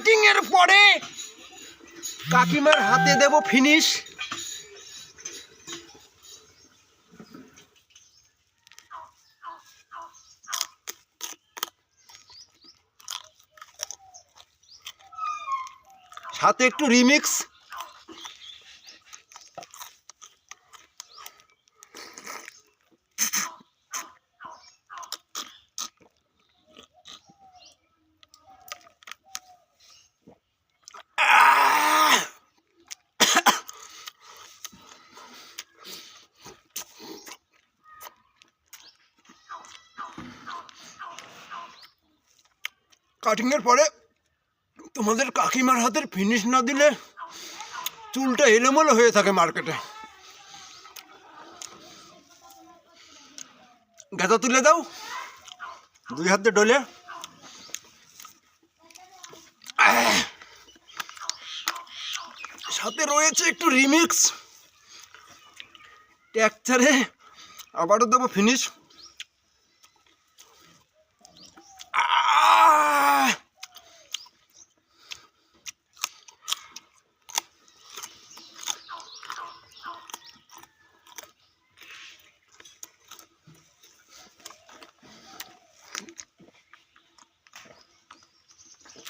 Cutting এর পরে কাকিমার হাতে দেব ফিনিশ সাথে একটু রিমিক্স কাটিংয়ের পরে তোমাদের কাকিমার হাতের ফিনিশ না দিলে চুলটা এলোমেলো হয়ে থাকে মার্কেটে গাঁদা তুলে দাও, দুই হাতে ডলে। সাথে রয়েছে একটু রিমিক্স টেক্সারে আবারও দেবো ফিনিশ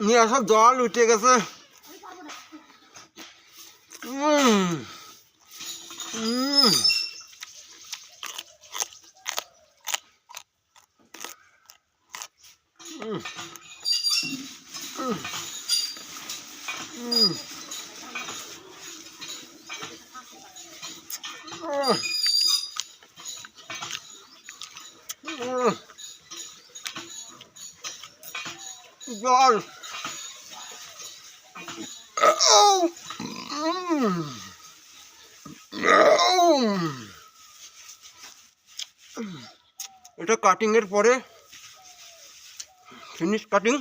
নিয়ে আসা জল উঠে গেছে উম, জল। এটা কাটিং এর পরে ফিনিশ কাটিং